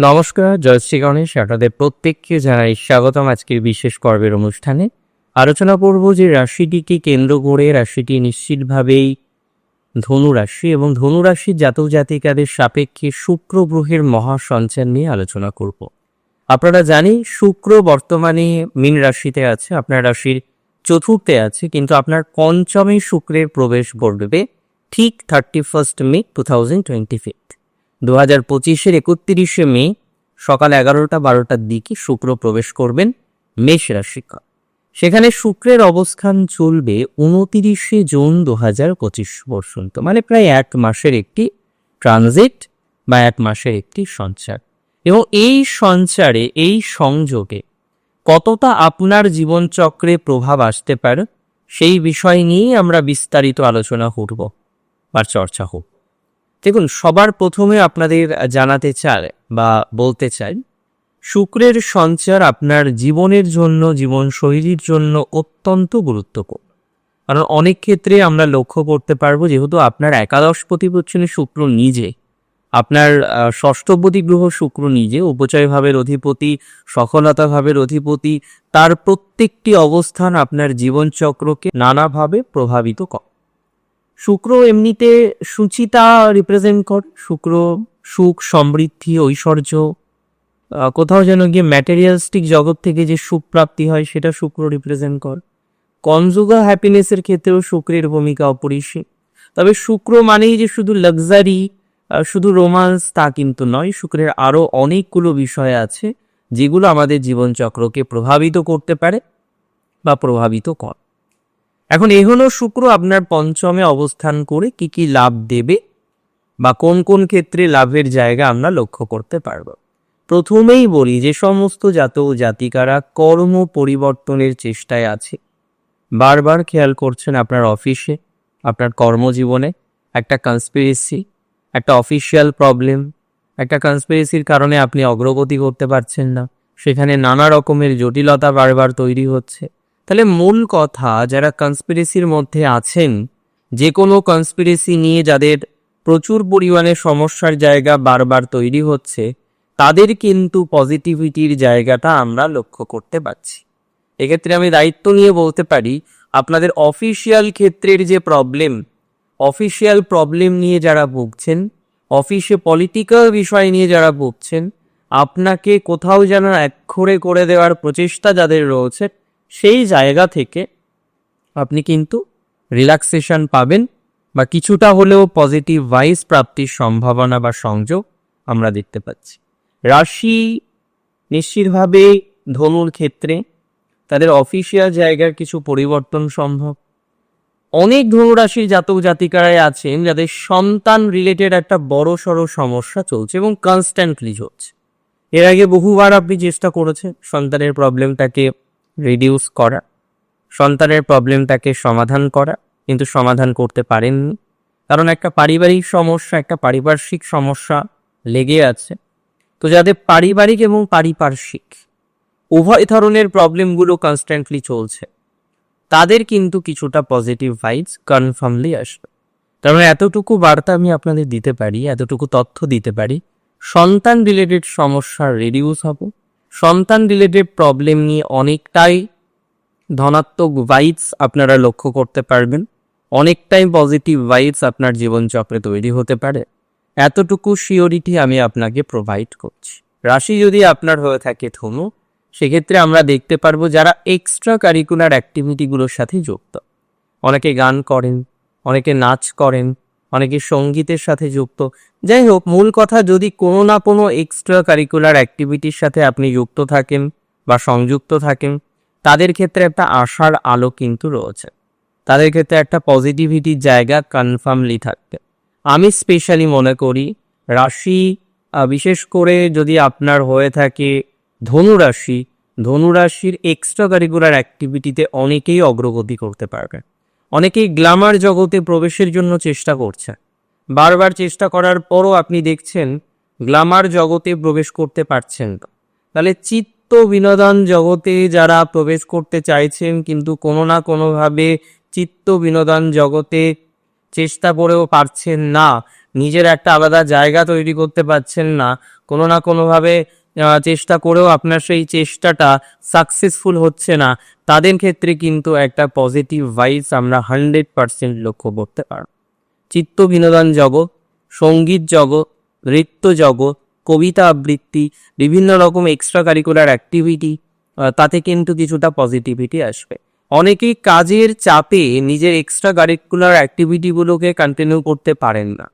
নমস্কার, জয়শ্রী গণেশ, আপনাদের প্রত্যেককে জানাই স্বাগতম আজকের বিশেষ পর্বের অনুষ্ঠানে। আলোচনা করব যে রাশিটিকে কেন্দ্র করে রাশিটি নিশ্চিতভাবেই ধনুরাশি এবং ধনুরাশির জাতক জাতিকাদের সাপেক্ষে শুক্র গ্রহের মহাসঞ্চার নিয়ে আলোচনা করব। আপনারা জানি শুক্র বর্তমানে মীন রাশিতে আছে, আপনার রাশির চতুর্থে আছে, কিন্তু আপনার পঞ্চমে শুক্রের প্রবেশ ঘটবে ঠিক thirty first May two thousand twenty fifth দু হাজার পঁচিশের একত্রিশে মে সকাল এগারোটা, বারোটার দিকে শুক্র প্রবেশ করবেন মেষ রাশি সেখানে শুক্রের অবস্থান চলবে উনতিরিশে জুন দু হাজার পঁচিশ পর্যন্ত মানে প্রায় এক মাসের একটি ট্রানজিট বা এক মাসের একটি সঞ্চার। এবং এই সঞ্চারে, এই সংযোগে কতটা আপনার জীবনচক্রে প্রভাব আসতে পারে, সেই বিষয় নিয়েই আমরা বিস্তারিত আলোচনা করব বা চর্চা হোক দেখুন, সবার প্রথমে আপনাদের জানাতে চায় বা বলতে চাই, শুক্রের সঞ্চার আপনার জীবনের জন্য জীবনশৈলীর জন্য অত্যন্ত গুরুত্বপূর্ণ। কারণ অনেক ক্ষেত্রে আমরা লক্ষ্য করতে পারব, যেহেতু আপনার একাদশপতি হচ্ছেন শুক্র নিজে। আপনার ষষ্ঠপতি গ্রহ শুক্র নিজে, উপচয় ভাবের অধিপতি, সফলতা ভাবের অধিপতি, তার প্রত্যেকটি অবস্থান আপনার জীবনচক্রকে নানাভাবে প্রভাবিত করে। শুক্র এমনিতে সুচিতা রিপ্রেজেন্ট কর। শুক্র, সুখ, সমৃদ্ধি, ঐশ্বর্য কোথাও যেন গিয়ে ম্যাটেরিয়ালিস্টিক জগৎ থেকে যে সুখ প্রাপ্তি হয় সেটা শুক্র রিপ্রেজেন্ট কর। কনজুগাল হ্যাপিনেসের ক্ষেত্রেও শুক্রের ভূমিকা অপরিসীম। তবে শুক্র মানেই যে শুধু লাক্সারি শুধু রোমান্স তা কিন্তু নয়, শুক্রের আরও অনেকগুলো বিষয় আছে যেগুলো আমাদের জীবনচক্রকে প্রভাবিত করতে পারে বা প্রভাবিত করে। এখন এই হলো শুক্র, আপনার পঞ্চমে অবস্থান করে কি কি লাভ দেবে বা কোন কোন ক্ষেত্রে লাভের জায়গা আমরা লক্ষ্য করতে পারব। প্রথমেই বলি যে সমস্ত জাতক জাতিকারা কর্ম পরিবর্তনের চেষ্টায় আছে। বারবার খেয়াল করছেন আপনার অফিসে, আপনার কর্মজীবনে একটা কনস্পিরেসি একটা অফিসিয়াল প্রবলেম একটা কনস্পিরেসির কারণে আপনি অগ্রগতি করতে পারছেন না। সেখানে নানা রকমের জটিলতা বারবার তৈরি হচ্ছে। তাহলে মূল কথা, যারা কনস্পিরেসির মধ্যে আছেন যে কোনো কনস্পিরেসি নিয়ে যাদের প্রচুর পরিমাণে সমস্যার জায়গা বারবার তৈরি হচ্ছে, তাদের কিন্তু পজিটিভিটির জায়গাটা আমরা লক্ষ্য করতে পারছি। এক্ষেত্রে আমি দায়িত্ব নিয়ে বলতে পারি, আপনাদের অফিসিয়াল ক্ষেত্রের যে প্রবলেম অফিসিয়াল প্রবলেম নিয়ে যারা ভুগছেন অফিসে পলিটিক্যাল বিষয় নিয়ে যারা ভুগছেন, আপনাকে কোথাও যেন একখরে করে দেওয়ার প্রচেষ্টা যাদের রয়েছে সেই জায়গা থেকে আপনি কিন্তু রিল্যাক্সেশন পাবেন বা কিছুটা হলেও পজিটিভ ভাইস প্রাপ্তির সম্ভাবনা বা সংযোগ আমরা দেখতে পাচ্ছি। রাশি নিশ্চিতভাবে ধনুর ক্ষেত্রে তাদের অফিসিয়াল জায়গার কিছু পরিবর্তন সম্ভব। অনেক ধনুরাশির জাতক জাতিকারাই আছেন যাদের সন্তান রিলেটেড একটা বড় সড়ো সমস্যা চলছে এবং কনস্ট্যান্টলি চলছে এর আগে বহুবার আপনি চেষ্টা করেছেন সন্তানের প্রবলেমটাকে রিডিউস করা। সন্তানের প্রবলেমটাকে সমাধান করা, কিন্তু সমাধান করতে পারেননি। কারণ একটা পারিবারিক সমস্যা, একটা পারিপার্শ্বিক সমস্যা লেগে আছে। তো যাদের পারিবারিক এবং পারিপার্শ্বিক, উভয় ধরনের প্রবলেমগুলো কনস্ট্যান্টলি চলছে, তাদের কিন্তু কিছুটা পজিটিভ ভাইবস কনফার্মলি আসবে। তার মানে এতটুকু বার্তা আমি আপনাদের দিতে পারি, এতটুকু তথ্য দিতে পারি সন্তান রিলেটেড সমস্যা রিডিউস হবে। সন্তান রিলেটেড প্রবলেম নিয়ে অনেকটাই ধনাত্মক ভাইবস আপনারা লক্ষ্য করতে পারবেন। অনেকটাই পজিটিভ ভাইবস আপনার জীবনচক্রে তৈরি হতে পারে। এতটুকু শিওরিটি আমি আপনাকে প্রোভাইড করছি। রাশি যদি আপনার হয়ে থাকে ধনু, সেক্ষেত্রে আমরা দেখতে পারব যারা এক্সট্রা কারিকুলার অ্যাক্টিভিটিগুলোর সাথে যুক্ত। অনেকে গান করেন, অনেকে নাচ করেন, অনেকে সঙ্গীতের সাথে যুক্ত। যাই হোক মূল কথা, যদি কোনো না কোনো এক্সট্রা কারিকুলার অ্যাক্টিভিটির সাথে আপনি যুক্ত থাকেন বা সংযুক্ত থাকেন, তাদের ক্ষেত্রে একটা আশার আলো কিন্তু রয়েছে। তাদের ক্ষেত্রে একটা পজিটিভিটির জায়গা কনফার্মলি থাকবে। আমি স্পেশালি মনে করি, রাশি বিশেষ করে যদি আপনার হয়ে থাকে ধনুরাশি, ধনুরাশির এক্সট্রা কারিকুলার অ্যাক্টিভিটিতে অনেকেই অগ্রগতি করতে পারবে। অনেকেই গ্ল্যামার জগতে প্রবেশের জন্য চেষ্টা করছে। বারবার চেষ্টা করার পরও আপনি দেখছেন গ্ল্যামার জগতে প্রবেশ করতে পারছেন তাহলে চিত্ত বিনোদন জগতে যারা প্রবেশ করতে চাইছেন কিন্তু কোনো না কোনোভাবে চিত্ত বিনোদন জগতে চেষ্টা করেও পারছেন না, নিজের একটা আলাদা জায়গা তৈরি করতে পারছেন না, কোনো না কোনোভাবে চেষ্টা করেও আপনার সেই চেষ্টাটা সাকসেসফুল হচ্ছে না, তাদের ক্ষেত্রে কিন্তু একটা পজিটিভ ভাইবস আমরা হান্ড্রেড পার্সেন্ট লক্ষ্য করতে পারব। চিত্ত বিনোদন জগৎ, সংগীত জগৎ, নৃত্য জগৎ, কবিতা আবৃত্তি, বিভিন্ন রকম এক্সট্রা কারিকুলার অ্যাক্টিভিটি তাতে কিন্তু কিছুটা পজিটিভিটি আসবে। অনেকেই কাজের চাপে নিজের এক্সট্রা কারিকুলার অ্যাক্টিভিটিগুলোকে কন্টিনিউ করতে পারেন না।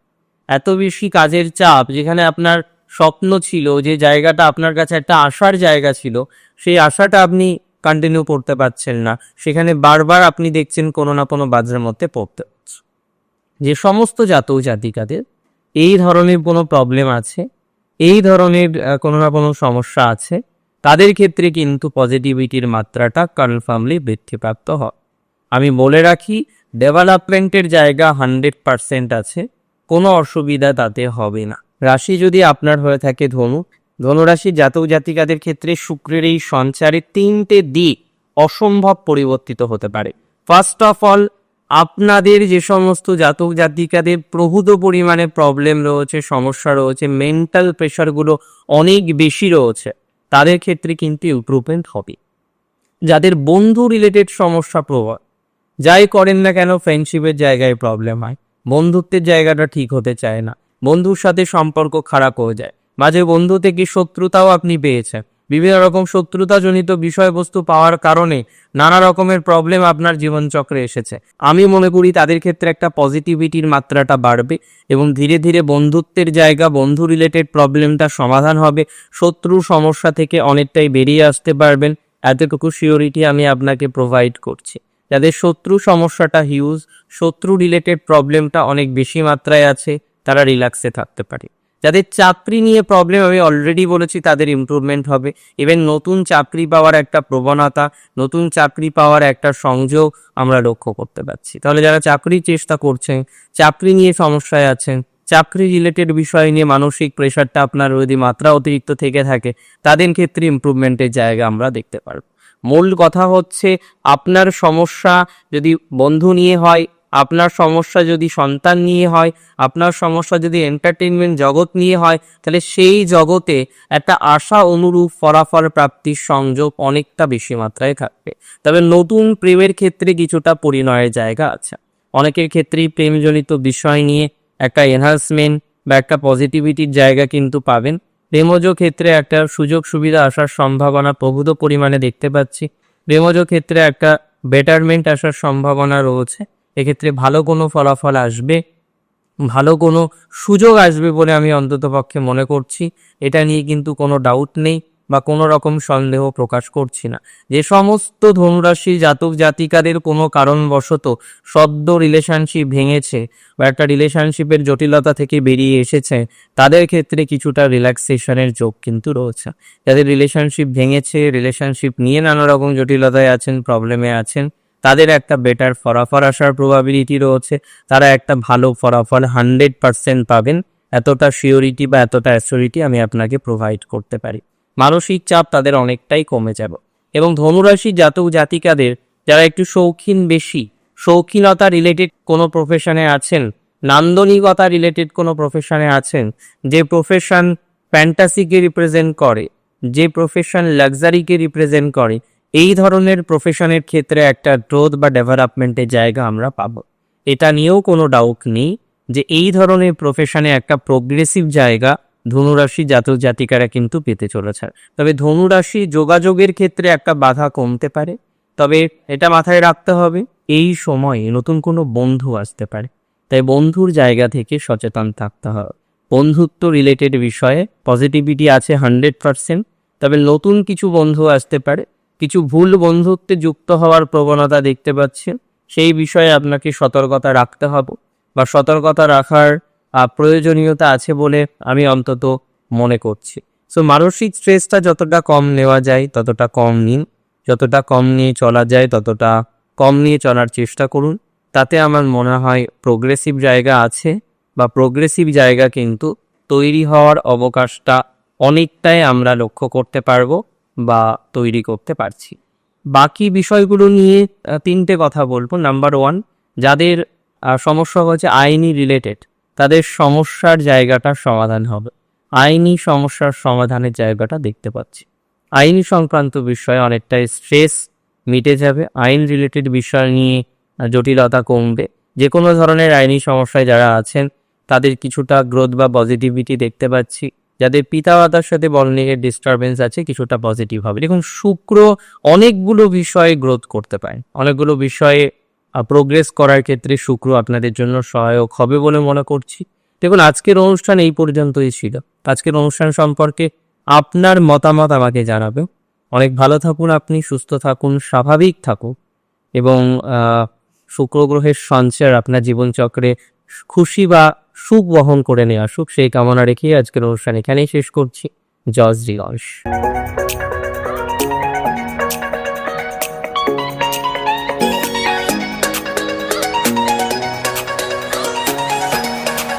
এত বেশি কাজের চাপ যেখানে আপনার স্বপ্ন ছিল, যে জায়গাটা আপনার কাছে একটা আশার জায়গা ছিল, সেই আশাটা আপনি কন্টিনিউ করতে পারছেন না। সেখানে বারবার আপনি দেখছেন কোনো না কোনো বাজারের মধ্যে পড়তে হচ্ছে। যে সমস্ত জাতক জাতিকাদের এই ধরনের কোনো প্রবলেম আছে, এই ধরনের কোনো না কোনো সমস্যা আছে, তাদের ক্ষেত্রে কিন্তু পজিটিভিটির মাত্রাটা কনফার্মলি বৃদ্ধিপ্রাপ্ত হয়। আমি বলে রাখি ডেভেলপমেন্টের জায়গা হান্ড্রেড পার্সেন্ট আছে, কোনো অসুবিধা তাতে হবে না। রাশি যদি আপনার হয়ে থাকে ধনু ধনুরাশি জাতক জাতিকাদের ক্ষেত্রে শুক্রের এই সঞ্চারে তিনটে দিক অসম্ভব পরিবর্তিত হতে পারে। ফার্স্ট অফ অল আপনাদের যে সমস্ত জাতক জাতিকাদের প্রভূত পরিমাণে প্রবলেম রয়েছে, সমস্যা রয়েছে মেন্টাল প্রেশারগুলো অনেক বেশি রয়েছে, তাদের ক্ষেত্রে কিন্তু ইম্প্রুভমেন্ট হবে। যাদের বন্ধু রিলেটেড সমস্যা প্রবল, যাই করেন না কেন ফ্রেন্ডশিপের জায়গায় প্রবলেম হয়। বন্ধুত্বের জায়গাটা ঠিক হতে চায় না, বন্ধুর সাথে সম্পর্ক খারাপ হয়ে যায়, মাঝে বন্ধু থেকে শত্রুতাও আপনি পেয়েছেন। বিভিন্ন রকম শত্রুতাজনিত বিষয়বস্তু পাওয়ার কারণে নানা রকমের প্রবলেম আপনার জীবনচক্রে এসেছে। আমি মনে করি তাদের ক্ষেত্রে একটা পজিটিভিটির মাত্রাটা বাড়বে এবং ধীরে ধীরে বন্ধুত্বের জায়গা বন্ধু রিলেটেড প্রবলেমটা সমাধান হবে। শত্রুর সমস্যা থেকে অনেকটাই বেরিয়ে আসতে পারবেন। এতটুকু সিওরিটি আমি আপনাকে প্রোভাইড করছি। যাদের শত্রু সমস্যাটা হিউজ শত্রু রিলেটেড প্রবলেমটা অনেক বেশি মাত্রায় আছে, তারা রিল্যাক্সে থাকতে পারে। যাদের চাকরি নিয়ে প্রবলেম আমি অলরেডি বলেছি তাদের ইমপ্রুভমেন্ট হবে। ইভেন নতুন চাকরি পাওয়ার একটা প্রবণতা, নতুন চাকরি পাওয়ার একটা সংযোগ আমরা লক্ষ্য করতে পারছি। তাহলে যারা চাকরির চেষ্টা করছেন, চাকরি নিয়ে সমস্যায় আছেন, চাকরি রিলেটেড বিষয় নিয়ে মানসিক প্রেশারটা আপনার যদি মাত্রা অতিরিক্ত থেকে থাকে, তাদের ক্ষেত্রে ইমপ্রুভমেন্টের জায়গা আমরা দেখতে পারব। মূল কথা হচ্ছে, আপনার সমস্যা যদি বন্ধু নিয়ে হয় আপনার সমস্যা যদি সন্তান নিয়ে হয়, আপনার সমস্যা যদি এন্টারটেনমেন্ট জগৎ নিয়ে হয়, তাহলে সেই জগতে একটা আশা অনুরূপ ফলাফল প্রাপ্তির সংযোগ অনেকটা বেশি মাত্রায় থাকবে। তবে নতুন প্রেমের ক্ষেত্রে কিছুটা পরিণয়ের জায়গা আছে। অনেকের ক্ষেত্রেই প্রেমজনিত বিষয় নিয়ে একটা এনহান্সমেন্ট বা একটা পজিটিভিটির জায়গা কিন্তু পাবেন। প্রেমজ ক্ষেত্রে একটা সুযোগ সুবিধা আসার সম্ভাবনা প্রভূত পরিমাণে দেখতে পাচ্ছি। প্রেমজ ক্ষেত্রে একটা বেটারমেন্ট আসার সম্ভাবনা রয়েছে। এক্ষেত্রে ভালো কোনো ফলাফল আসবে, ভালো কোনো সুযোগ আসবে বলে আমি অন্ততপক্ষে মনে করছি। এটা নিয়ে কিন্তু কোনো ডাউট নেই বা কোনো রকম সন্দেহ প্রকাশ করছি না। যে সমস্ত ধনুরাশি জাতক জাতিকাদের কোনো কারণবশত সদ্য রিলেশনশিপ ভেঙেছে বা একটা রিলেশনশিপের জটিলতা থেকে বেরিয়ে এসেছে, তাদের ক্ষেত্রে কিছুটা রিল্যাক্সেশনের যোগ কিন্তু রয়েছে। যাদের রিলেশনশিপ ভেঙেছে রিলেশনশিপ নিয়ে নানা রকম জটিলতায় আছেন প্রবলেমে আছেন তাদের একটা বেটার ফলাফল আসার প্রবাবিলিটি রয়েছে। তারা একটা ভালো ফলাফল হান্ড্রেড পার্সেন্ট পাবেন। এতটা শিওরিটি বা এতটা অ্যাসিওরিটি আমি আপনাকে প্রোভাইড করতে পারি। মানসিক চাপ তাদের অনেকটাই কমে যাব। এবং ধনুরাশি জাতক জাতিকাদের যারা একটু শৌখিন বেশি, শৌখিনতা রিলেটেড কোনো প্রফেশনে আছেন, নান্দনিকতা রিলেটেড কোনো প্রফেশনে আছেন, যে প্রফেশন ফ্যান্টাসিকে রিপ্রেজেন্ট করে, যে প্রফেশন লাক্সারিকে রিপ্রেজেন্ট করে এই ধরনের প্রফেশনের ক্ষেত্রে একটা গ্রোথ বা ডেভেলপমেন্টের জায়গা আমরা পাবো। এটা নিয়েও কোনো ডাউট নেই যে এই ধরনের প্রফেশনে একটা প্রোগ্রেসিভ জায়গা ধনুরাশি জাতক জাতিকারা কিন্তু পেতে চলেছে। তবে ধনুরাশি যোগাযোগের ক্ষেত্রে একটা বাধা কমতে পারে। তবে এটা মাথায় রাখতে হবে, এই সময়ে নতুন কোনো বন্ধু আসতে পারে। তাই বন্ধুর জায়গা থেকে সচেতন থাকতে হবে। বন্ধুত্ব রিলেটেড বিষয়ে পজিটিভিটি আছে হান্ড্রেড পার্সেন্ট তবে নতুন কিছু বন্ধু আসতে পারে কিছু ভুল বন্ধুত্বে যুক্ত হওয়ার প্রবণতা দেখতে পাচ্ছেন সেই বিষয়ে আপনাকে সতর্কতা রাখতে হবে বা সতর্কতা রাখার প্রয়োজনীয়তা আছে বলে আমি অন্তত মনে করছি। সো মানসিক স্ট্রেসটা যতটা কম নেওয়া যায় ততটা কম নিন। যতটা কম নিয়ে চলা যায় ততটা কম নিয়ে চলার চেষ্টা করুন। তাতে আমার মনে হয় প্রোগ্রেসিভ জায়গা আছে বা প্রোগ্রেসিভ জায়গা কিন্তু তৈরি হওয়ার অবকাশটা অনেকটাই আমরা লক্ষ্য করতে পারব। বা তৈরি করতে পারছি। বাকি বিষয়গুলো নিয়ে তিনটে কথা বলব। নাম্বার ওয়ান যাদের সমস্যা হচ্ছে আইনি রিলেটেড তাদের সমস্যার জায়গাটা সমাধান হবে। আইনি সমস্যার সমাধানের জায়গাটা দেখতে পাচ্ছি। আইনি সংক্রান্ত বিষয়ে অনেকটাই স্ট্রেস মিটে যাবে। আইন রিলেটেড বিষয় নিয়ে জটিলতা কমবে। যে কোনো ধরনের আইনি সমস্যায় যারা আছেন, তাদের কিছুটা গ্রোথ বা পজিটিভিটি দেখতে পাচ্ছি। যাদের পিতা মাতার সাথে বর্ণিংয়ের ডিস্টারবেন্স আছে, কিছুটা পজিটিভ হবে। দেখুন, শুক্র অনেকগুলো বিষয়ে গ্রোথ করতে পারে। অনেকগুলো বিষয়ে প্রোগ্রেস করার ক্ষেত্রে শুক্র আপনাদের জন্য সহায়ক হবে বলে মনে করছি। দেখুন, আজকের অনুষ্ঠান এই পর্যন্তই ছিল। আজকের অনুষ্ঠান সম্পর্কে আপনার মতামত আমাকে জানাবে অনেক ভালো থাকুন আপনি, সুস্থ থাকুন, স্বাভাবিক থাকুন এবং শুক্র গ্রহের সঞ্চার আপনার জীবনচক্রে খুশি বা সুখ বহন করে নিয়ে আসুক সেই কামনা রেখেই আজকের অনুষ্ঠান এখানেই শেষ করছি। জজ গণেশ।